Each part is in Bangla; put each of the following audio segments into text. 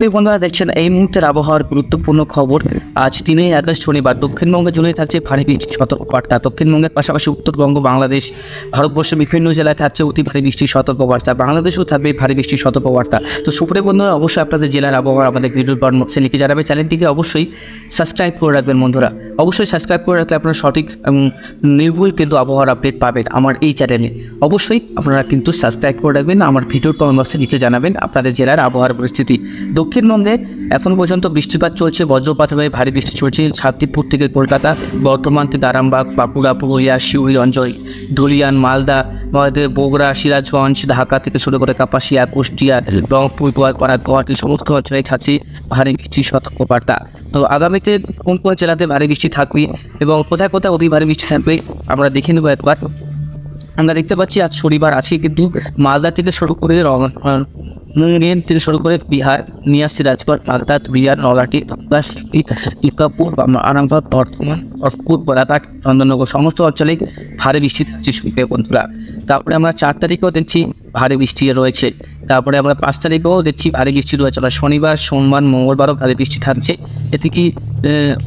বন্ধুরা, দেখছেন এই মুহূর্তের আবহাওয়ার গুরুত্বপূর্ণ খবর। আজ তিনই আগস্ট, শনিবার দক্ষিণবঙ্গে জুড়ে থাকছে ভারী বৃষ্টির সতর্কবার্তা। দক্ষিণবঙ্গের পাশাপাশি উত্তরবঙ্গ, বাংলাদেশ, ভারতবর্ষের বিভিন্ন জেলায় থাকছে অতি ভারী বৃষ্টির সতর্কবার্তা। বাংলাদেশেও থাকবে ভারী বৃষ্টির সতর্কবার্তা। তো সুপ্রিয় বন্ধুরা অবশ্যই আপনাদের জেলার আবহাওয়া, আমাদের ভিডিওর বক্সে লিখে জানাবে চ্যানেলটিকে অবশ্যই সাবস্ক্রাইব করে রাখবেন বন্ধুরা। অবশ্যই সাবস্ক্রাইব করে রাখলে আপনারা সঠিক এবং নির্ভুল কিন্তু আবহাওয়ার আপডেট পাবেন আমার এই চ্যানেলে অবশ্যই আপনারা কিন্তু সাবস্ক্রাইব করে রাখবেন। আমার ভিডিওর কমেন্ট বক্সে লিখে জানাবেন আপনাদের জেলার আবহাওয়ার পরিস্থিতি। দক্ষিণবঙ্গে এখন পর্যন্ত বৃষ্টিপাত চলছে, বজ্রপাত হয়ে ভারী বৃষ্টি চলছে। শান্তিপুর থেকে কলকাতা, বর্ধমান থেকে আরামবাগ বাঁকুড়া পুরুলিয়া শিউরি অঞ্চল ধুলিয়ান, মালদা বগুড়া, সিরাজগঞ্জ, ঢাকা থেকে শুরু করে কাপাসিয়া, কুষ্টিয়া, রংপুর গোয়ালপাড়া সমস্ত অঞ্চলে থাকছে ভারী বৃষ্টির সতর্কবার্তা। তো আগামীতে কোন কোন জেলাতে ভারী বৃষ্টি থাকবে এবং কোথায় কোথায় অতি ভারী বৃষ্টি থাকবে, আমরা দেখে নেব একবার। আমরা দেখতে পাচ্ছি আজ শনিবার আছে কিন্তু মালদা থেকে শুরু করে মুঙ্গের থেকে শুরু করে বিহার, নিয়া সিরাজগঞ্জ মালদা বিহার নলাটি প্লাস ইকাপুর আরামবাগ, বর্ধমান, খড়গপুর কোলাঘাট চন্দননগর, সমস্ত অঞ্চলে ভারী বৃষ্টি থাকছে শুনবে বন্ধুরা। তারপরে আমরা চার তারিখেও দেখছি ভারী বৃষ্টি রয়েছে। তারপরে আমরা পাঁচ তারিখেও দেখছি ভারী বৃষ্টি রয়েছে। আমরা শনিবার, সোমবার, মঙ্গলবারও ভারী বৃষ্টি থাকছে এতে কি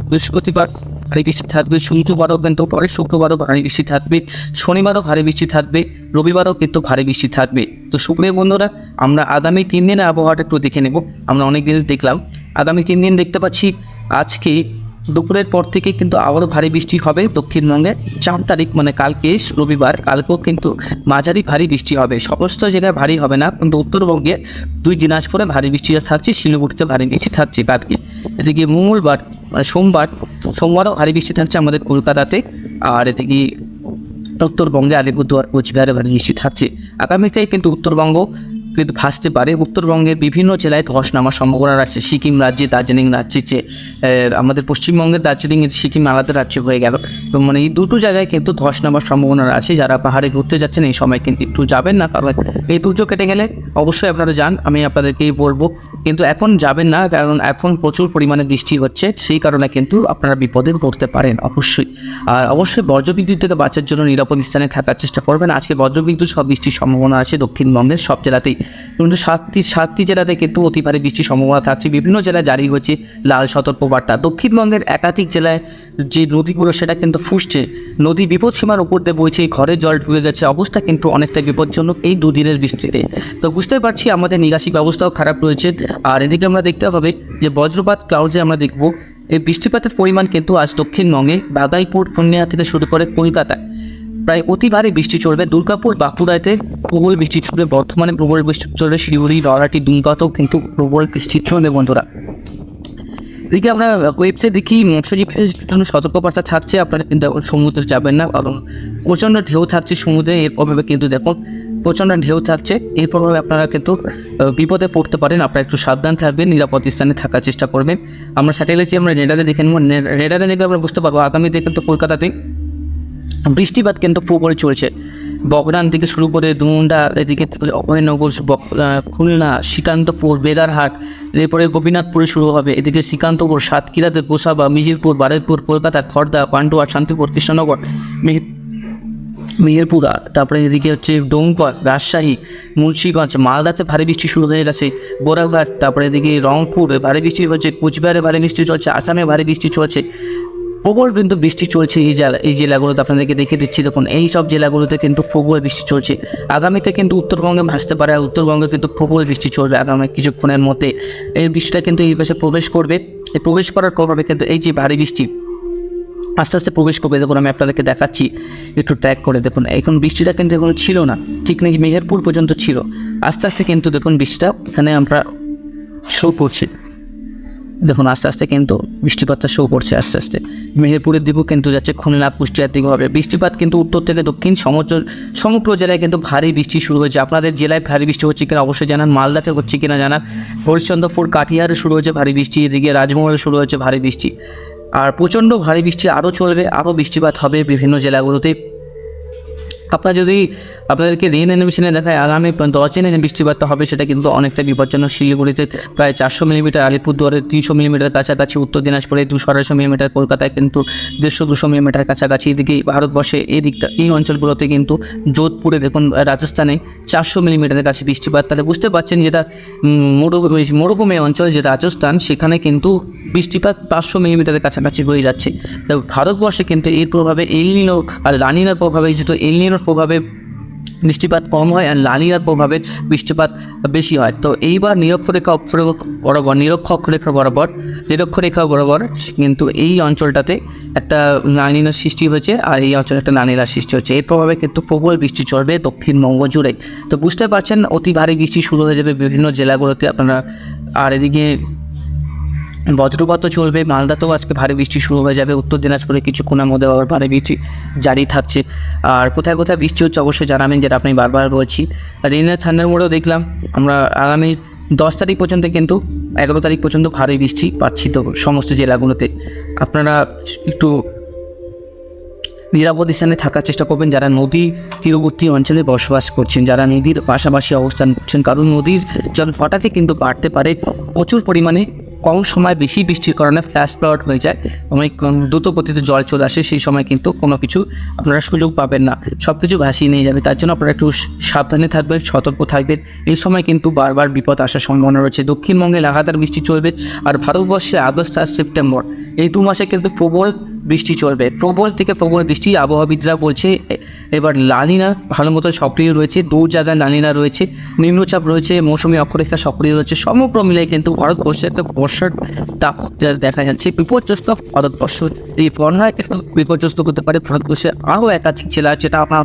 বৃহস্পতিবার ভারী বৃষ্টি থাকবে শুক্রবারও কিন্তু পরে, শুক্রবারও ভারী বৃষ্টি থাকবে, শনিবারও ভারী বৃষ্টি থাকবে, রবিবারও কিন্তু ভারী বৃষ্টি থাকবে। তো সুপ্রিয় বন্ধুরা, আমরা আগামী তিন দিনের আবহাওয়াটা একটু দেখে নেব। আমরা অনেক দিন দেখলাম, আগামী তিন দিন দেখতে পাচ্ছি আজকে দুপুরের পর থেকে কিন্তু আবারও ভারী বৃষ্টি হবে। দক্ষিণবঙ্গে চার তারিখ মানে কালকে, রবিবার, কালকেও কিন্তু মাঝারি ভারী বৃষ্টি হবে। সমস্ত জায়গায় ভারী হবে না, কিন্তু উত্তরবঙ্গে দুই দিনাজপুরে ভারী বৃষ্টি থাকছে, শিলিগুড়িতে ভারী বৃষ্টি থাকছে। কালকে এদিকে মঙ্গলবার মানে সোমবার, সোমবারও ভারী বৃষ্টি থাকছে আমাদের কলকাতাতে, আর এদিকে উত্তরবঙ্গে আলিপুরদুয়ার কোচবিহারে ভারী বৃষ্টি থাকছে। আগামীতেই কিন্তু উত্তরবঙ্গ কিন্তু ভাসতে পারে। উত্তরবঙ্গের বিভিন্ন জেলায় ধস নামার সম্ভাবনা রয়েছে। সিকিম রাজ্যে দার্জিলিং রাজ্যে যে আমাদের পশ্চিমবঙ্গের দার্জিলিং, সিকিম আলাদা রাজ্য হয়ে গেল। তো মানে এই দুটো জায়গায় কিন্তু ধস নামার সম্ভাবনা আছে যারা পাহাড়ে ঘুরতে যাচ্ছেন এই সময় কিন্তু একটু যাবেন না, কারণ এই দুর্যোগ কেটে গেলে অবশ্যই আপনারা যান, আমি আপনাদেরকেই বলব। কিন্তু এখন যাবেন না, কারণ এখন প্রচুর পরিমাণে বৃষ্টি হচ্ছে। সেই কারণে কিন্তু আপনারা বিপদে পড়তে পারেন, অবশ্যই। আর অবশ্যই বজ্রবিদ্যুৎ থেকে বাঁচার জন্য নিরাপদ স্থানে থাকার চেষ্টা করবেন। আজকে বজ্রবিদ্যুৎ সব বৃষ্টির সম্ভাবনা আছে দক্ষিণবঙ্গের সব জেলাতেই। কিন্তু সাতটি সাতটি জেলাতে কিন্তু অতি ভারী বৃষ্টির সম্ভাবনা থাকছে। বিভিন্ন জেলায় জারি হয়েছে লাল সতর্কবার্তা। দক্ষিণবঙ্গের একাধিক জেলায় যে নদীগুলো, সেটা কিন্তু ফুসছে। নদী বিপদসীমার উপর দিয়ে বইছে, ঘরে জল ঢুকে গেছে। অবস্থা কিন্তু অনেকটা বিপজ্জনক এই দুদিনের বৃষ্টিতে। তো বুঝতে পারছি আমাদের নিকাশি ব্যবস্থাও খারাপ রয়েছে। আর এদিকে আমরা দেখতে হবে যে বজ্রপাত ক্লাউজে আমরা দেখব। এই বৃষ্টিপাতের পরিমাণ কিন্তু আজ দক্ষিণবঙ্গে বাগাইপুর, পূর্ণিয়া থেকে শুরু করে কলকাতায়। প্রায় অতি ভারী বৃষ্টি চলবে। দুর্গাপুর, বাঁকুড়াতে প্রবল বৃষ্টি চলবে। বর্ধমানে প্রবল বৃষ্টি চলবে। শিলিগুড়ি নড়াটি দুমকাতেও কিন্তু প্রবল বৃষ্টি চলবে বন্ধুরা। এদিকে আমরা ওয়েবসাইট দেখি মৎস্যজীবীদের জন্য সতর্কবার্তা থাকছে। আপনারা কিন্তু এখন সমুদ্রে যাবেন না, কারণ প্রচণ্ড ঢেউ থাকছে সমুদ্রে। এর প্রভাবে কিন্তু দেখুন, প্রচণ্ড ঢেউ থাকছে। এর প্রভাবে আপনারা কিন্তু বিপদে পড়তে পারেন। আপনারা একটু সাবধান থাকবেন, নিরাপদ স্থানে থাকার চেষ্টা করবেন। আমরা স্যাটেলাইটে আমরা রেডারে দেখে নেব। রেডারে দেখলে আমরা বুঝতে পারব, আগামীতে কিন্তু কলকাতাতে বৃষ্টিপাত কিন্তু প্রবল চলছে। বগরান থেকে শুরু করে দুমুন্ডা, এদিকে অভয়নগর খুলনা শ্রীকান্তপুর বেদারহাট, এরপরে গোপীনাথপুরে শুরু হবে। এদিকে শ্রীকান্তপুর, সাতক্ষীরাতে গোসাবা, মিহিরপুর বারেরপুর কলকাতা খড়দা পান্ডুয়া, শান্তিপুর, কৃষ্ণনগর, মিহির মেহেরপুরা, তারপরে এদিকে হচ্ছে ডোমকর রাজশাহী, মুন্সিগঞ্জ, মালদাতে ভারী বৃষ্টি শুরু হয়ে গেছে। বোরাঘাট তারপরে এদিকে রংপুরে, ভারী বৃষ্টি হচ্ছে, কুচবিহারে ভারী বৃষ্টি চলছে, আসামে ভারী বৃষ্টি চলছে। প্রবল কিন্তু বৃষ্টি চলছে এই জেলা এই জেলাগুলোতে আপনাদেরকে দেখে দিচ্ছি। দেখুন, এই সব জেলাগুলোতে কিন্তু প্রবল বৃষ্টি চলছে। আগামীতে কিন্তু উত্তরবঙ্গে ভাসতে পারে, আর উত্তরবঙ্গে কিন্তু প্রবল বৃষ্টি চলবে আগামী কিছুক্ষণের মধ্যে। এই বৃষ্টিটা কিন্তু এই পাশে প্রবেশ করবে। এই প্রবেশ করার প্রভাবে কিন্তু এই যে ভারী বৃষ্টি, আস্তে আস্তে প্রবেশ করবে। দেখুন, আমি আপনাদেরকে দেখাচ্ছি, একটু ট্র্যাক করে দেখুন। এখন বৃষ্টিটা কিন্তু এখন ছিল না, ঠিক নেই, মেহেরপুর পর্যন্ত ছিল। আস্তে আস্তে কিন্তু দেখুন বৃষ্টিটা এখানে আমরা শো করছি। দেখুন, আস্তে আস্তে কিন্তু বৃষ্টিপাতটা শো করছে, আস্তে আস্তে। মেহেরপুরের দিকেও কিন্তু যাচ্ছে খুলনা, কুষ্টিয়ার দিকে হবে। বৃষ্টিপাত কিন্তু উত্তর থেকে দক্ষিণ, সমুদ্র সমগ্র জেলায় কিন্তু ভারী বৃষ্টি শুরু হয়েছে। আপনাদের জেলায় ভারী বৃষ্টি হচ্ছে কিনা অবশ্যই জানান, মালদাতে হচ্ছে কিনা জানান। হরিশ্চন্দ্রপুর কাটিহারে শুরু হয়েছে ভারী বৃষ্টি, এদিকে রাজমহলে শুরু হয়েছে ভারী বৃষ্টি। আর প্রচণ্ড ভারী বৃষ্টি আরও চলবে, আরও বৃষ্টিপাত হবে বিভিন্ন জেলাগুলোতে। আপনার যদি আপনাদেরকে রেন অ্যানিমেশনে দেখায় আগামী দশ দিনে বৃষ্টিপাতটা হবে, সেটা কিন্তু অনেকটা বিপজ্জনক। শিলিগুড়িতে প্রায় চারশো মিলিমিটার আলিপুরদুয়ারে তিনশো মিলিমিটার কাছাকাছি, উত্তর দিনাজপুরে দুশো আড়াইশো মিলিমিটার কলকাতায় কিন্তু দেড়শো দুশো মিলিমিটার কাছাকাছি। এদিকে ভারতবর্ষে এই দিকটা এই অঞ্চলগুলোতে কিন্তু যোধপুরে দেখুন, রাজস্থানে চারশো মিলিমিটারের কাছে বৃষ্টিপাত। তাহলে বুঝতে পারছেন যেটা মরুভূমি মরুভূমি অঞ্চল যে রাজস্থান, সেখানে কিন্তু বৃষ্টিপাত পাঁচশো মিলিমিটারের কাছাকাছি হয়ে যাচ্ছে। তো ভারতবর্ষে কিন্তু এর প্রভাবে এলনিনো আর লানিনার প্রভাবে যেহেতু এলনিনোর প্রভাবে বৃষ্টিপাত কম হয় আর লানিয়ার প্রভাবে বৃষ্টিপাত বেশি হয়। তো এইবার নিরক্ষরেখা বরাবর নিরক্ষরেখা বরাবর নিরক্ষরেখা বরাবর কিন্তু এই অঞ্চলটাতে একটা লানিনার সৃষ্টি হয়েছে আর এই অঞ্চলে একটা লানিনার সৃষ্টি হচ্ছে এর প্রভাবে কিন্তু প্রবল বৃষ্টি চলবে দক্ষিণবঙ্গ জুড়ে তো বুঝতে পারছেন, অতি ভারী বৃষ্টি শুরু হয়ে যাবে বিভিন্ন জেলাগুলোতে। আপনারা আর এদিকে বজ্রপাতও চলবে, মালদাতেও আজকে ভারী বৃষ্টি শুরু হয়ে যাবে, উত্তর দিনাজপুরে কিছুক্ষণের মধ্যে আবার ভারী বৃষ্টি জারি থাকছে। আর কোথায় কোথায় বৃষ্টি হচ্ছে অবশ্যই জানাবেন, যেটা আপনি বারবার বলছি। রেনের ঠান্ডার মোড়েও দেখলাম, আমরা আগামী দশ তারিখ পর্যন্ত কিন্তু, এগারো তারিখ পর্যন্ত ভারী বৃষ্টি পাচ্ছি তো সমস্ত জেলাগুলোতে। আপনারা একটু নিরাপদ স্থানে থাকার চেষ্টা করবেন, যারা নদী তীরবর্তী অঞ্চলে বসবাস করছেন, যারা নদীর পাশাপাশি অবস্থান করছেন, কারণ নদীর জল হঠাৎই কিন্তু বাড়তে পারে, প্রচুর পরিমাণে কম সময় বেশি বৃষ্টির কারণে ফ্ল্যাশ ফ্লাওয়ার হয়ে যায় অনেক দ্রুত গতিতে জল চলে আসে, সেই সময় কিন্তু কোনো কিছু আপনারা সুযোগ পাবেন না। সব কিছু ভাসিয়ে নিয়ে যাবে, তার জন্য আপনারা একটু সাবধানে থাকবেন, সতর্ক থাকবেন। এই সময় কিন্তু বারবার বিপদ আসার সম্ভাবনা রয়েছে। দক্ষিণবঙ্গে লাগাতার বৃষ্টি চলবে আর ভারতবর্ষে আগস্ট আর সেপ্টেম্বর এই দু মাসে কিন্তু প্রবল বৃষ্টি চলবে। প্রবল থেকে প্রবল বৃষ্টি, আবহাওয়াবিদরা বলছে, এবার লালিনা ভালো মতো সক্রিয় রয়েছে দু জায়গায় লালিনা রয়েছে, নিম্নচাপ রয়েছে, মৌসুমি অক্ষরেখা সক্রিয় রয়েছে, সমগ্র মিলে কিন্তু ভারতবর্ষে একটা বর্ষার তাপ দেখা যাচ্ছে, বিপর্যস্ত ভারতবর্ষ। এই বন্যায় কিন্তু বিপর্যস্ত করতে পারে ভারতবর্ষে আরও একাধিক জেলা, যেটা আপনার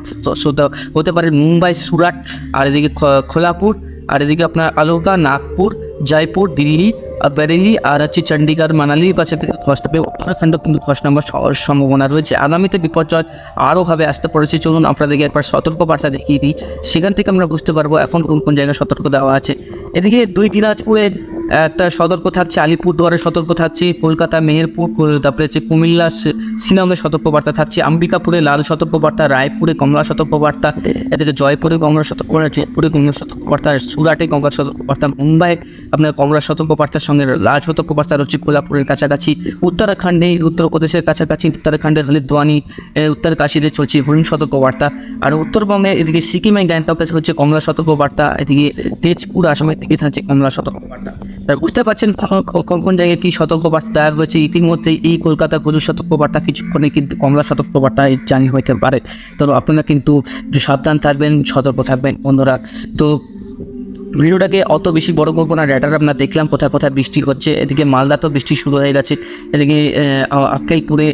হতে পারে মুম্বাই, সুরাট, আর এদিকে খোলাপুর আর এদিকে আপনার আলোকা, নাগপুর, জয়পুর, দিল্লি বেরেলি, আর হচ্ছে চণ্ডীগড় মানালির পাশে থেকে ধস নামবে উত্তরাখণ্ড কিন্তু ধস নামার সম্ভাবনা রয়েছে। আগামীতে বিপর্যয় আরোভাবে আসতে পড়েছে। চলুন আপনাদেরকে একবার সতর্ক বার্তা দেখিয়ে দিই। সেখান থেকে আমরা বুঝতে পারব এখন কোন কোন জায়গায় সতর্ক দেওয়া আছে। এদিকে দুই দিনাজপুরে একটা সতর্ক থাকছে, আলিপুরদুয়ারে সতর্ক থাকছে, কলকাতা, মেহেরপুর তারপরে হচ্ছে কুমিল্লা শিলংয়ে সতর্কবার্তা থাকছে অম্বিকাপুরে লাল সতর্কবার্তা, রায়পুরে কমলা সতর্কবার্তা, এদিকে জয়পুরে কমলা সতর্কবার্তা, জয়পুরে কমলা সতর্কবার্তা সুরাটে কমলা সতর্কবার্তা, মুম্বাই, আপনার কমলা সতর্কবার্তার সঙ্গে লাল সতর্কবার্তা রয়েছে, কোলাপুরের কাছাকাছি, উত্তরাখণ্ডে, উত্তরপ্রদেশের কাছাকাছি, উত্তরাখণ্ডের হলিদ্বানি উত্তরকাশীতে চলছে হরিণ সতর্কবার্তা, আর উত্তরবঙ্গে এদিকে সিকিমে গ্যাংটকে হচ্ছে কমলা সতর্কবার্তা, এদিকে তেজপুর আসামের দিকে থাকছে কমলা সতর্কবার্তা। তার বুঝতে পারছেন কোন কোন জায়গায় কী সতর্কবার্তা দেওয়া হয়েছে? ইতিমধ্যে এই কলকাতার প্রচুর সতর্কবার্তা কিছুক্ষণে কিন্তু কমলা সতর্কবার্তা জানি হইতে পারে। তো আপনারা কিন্তু সাবধান থাকবেন, সতর্ক থাকবেন অন্যরা তো ভিডিওটাকে অত বেশি বড় করব না ডেটার আপনার দেখলাম কোথায় কোথায় বৃষ্টি হচ্ছে। এদিকে মালদাতেও বৃষ্টি শুরু হয়ে গেছে। এদিকে আকাইপুরে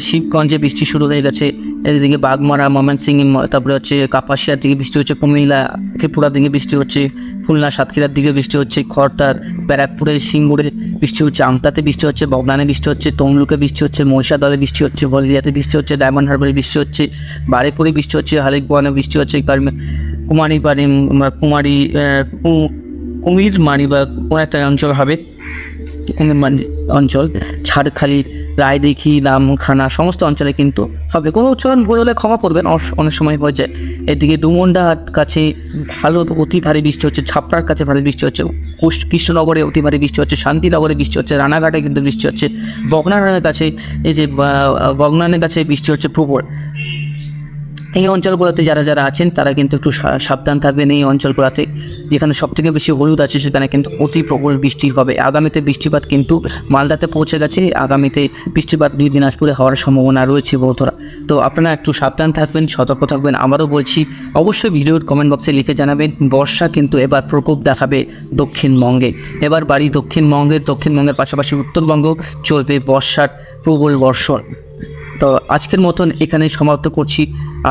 শিবগঞ্জে বৃষ্টি শুরু হয়ে গেছে এদিকে বাগমারা ময়মনসিং তারপরে হচ্ছে কাপাসিয়ার দিকে বৃষ্টি হচ্ছে কুমিল্লা ত্রিপুরার দিকে বৃষ্টি হচ্ছে খুলনা সাতক্ষীরার দিকে বৃষ্টি হচ্ছে খড়তার ব্যারাকপুরে সিঙ্গুরে বৃষ্টি হচ্ছে আমতাতে বৃষ্টি হচ্ছে বগনানে বৃষ্টি হচ্ছে তমলুকে বৃষ্টি হচ্ছে মহিষাদলে বৃষ্টি হচ্ছে হলদিয়াতে বৃষ্টি হচ্ছে ডায়মন্ড হারবারে বৃষ্টি হচ্ছে বারেপুরে বৃষ্টি হচ্ছে হালিগুয়ানে বৃষ্টি হচ্ছে কুমারী বাড়ি কুমারী কুমির মারি বা একটা অঞ্চল হবে অঞ্চল ঝাড়খালি রায়দিঘি, রামখানা, সমস্ত অঞ্চলে কিন্তু হবে। কোনো উচ্চারণ ভুল হলে ক্ষমা করবেন। অনেক সময় হয়ে যায় এদিকে ডুমন্ডার কাছে ভালো অতি ভারী বৃষ্টি হচ্ছে ছাপড়ার কাছে ভারী বৃষ্টি হচ্ছে কৃষ্ণনগরে অতি ভারী বৃষ্টি হচ্ছে, শান্তিনগরে বৃষ্টি হচ্ছে, রানাঘাটে কিন্তু বৃষ্টি হচ্ছে, বগনানের কাছে, এই যে বগনানের কাছে বৃষ্টি হচ্ছে প্রবল। এই অঞ্চলগুলোতে যারা যারা আছেন, তারা কিন্তু একটু সাবধান থাকবেন এই অঞ্চলগুলোতে। যেখানে সবথেকে বেশি হলুদ আছে, সেখানে কিন্তু অতি প্রবল বৃষ্টি হবে। আগামীতে বৃষ্টিপাত কিন্তু মালদাতে পৌঁছে গেছে। আগামীতে বৃষ্টিপাত দুই দিনাজপুরে হওয়ার সম্ভাবনা রয়েছে বন্ধুরা তো আপনারা একটু সাবধান থাকবেন, সতর্ক থাকবেন। আবারও বলছি, অবশ্যই ভিডিওর কমেন্ট বক্সে লিখে জানাবেন, বর্ষা কিন্তু এবার প্রকোপ দেখাবে দক্ষিণবঙ্গে। এবার বাড়ি দক্ষিণবঙ্গের দক্ষিণবঙ্গের পাশাপাশি উত্তরবঙ্গ, চলবে বর্ষার প্রবল বর্ষণ। তো আজকের মতন এখানে সমাপ্ত করছি।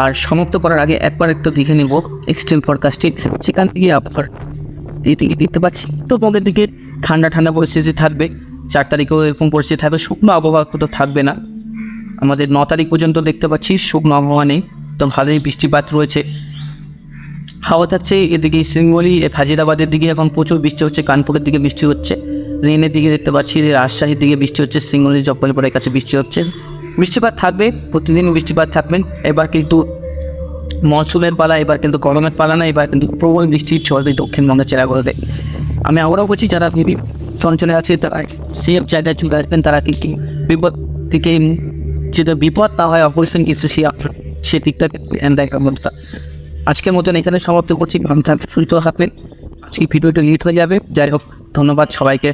আর সমাপ্ত করার আগে একবার একটু দেখে নেব এক্সট্রিম ফরকাস্টে সেখান থেকে এদিকে দেখতে পাচ্ছি। উত্তরবঙ্গের দিকে ঠান্ডা ঠান্ডা পরিস্থিতি থাকবে। চার তারিখেও এরকম পরিস্থিতি থাকবে। শুকনো আবহাওয়া তো থাকবে না। আমাদের ন তারিখ পর্যন্ত দেখতে পাচ্ছি শুকনো আবহাওয়া নেই। তো ভালোই বৃষ্টিপাত রয়েছে। হাওয়া থাকছে এদিকে সিঙ্গলি ফাজিদাবাদের দিকে এখন প্রচুর বৃষ্টি হচ্ছে, কানপুরের দিকে বৃষ্টি হচ্ছে। রেনের দিকে দেখতে পাচ্ছি, রাজশাহীর দিকে বৃষ্টি হচ্ছে, সিঙ্গলি জব্বলপুরের কাছে বৃষ্টি হচ্ছে। বৃষ্টিপাত থাকবে, প্রতিদিন বৃষ্টিপাত থাকবেন এবার কিন্তু মৌসুমের পালা, এবার কিন্তু গরমের পালা না, এবার কিন্তু প্রবল বৃষ্টি চলবে দক্ষিণবঙ্গের জেলাগুলোতে। আমি আবারও বলছি, যারা বিভিন্ন অঞ্চলে আছে, তারা সেফ জায়গায় চলে আসবেন, তারা কি কি বিপদ থেকে যেটা বিপদ না হয় অপারেশন কিছু সে সে রাখার ব্যবস্থা। আজকের মতন এখানে সমাপ্ত করছি, ভালো থাকবে সুস্থ থাকবেন। আজকে ভিডিওটা লিট হয়ে যাবে। যাই হোক, ধন্যবাদ সবাইকে।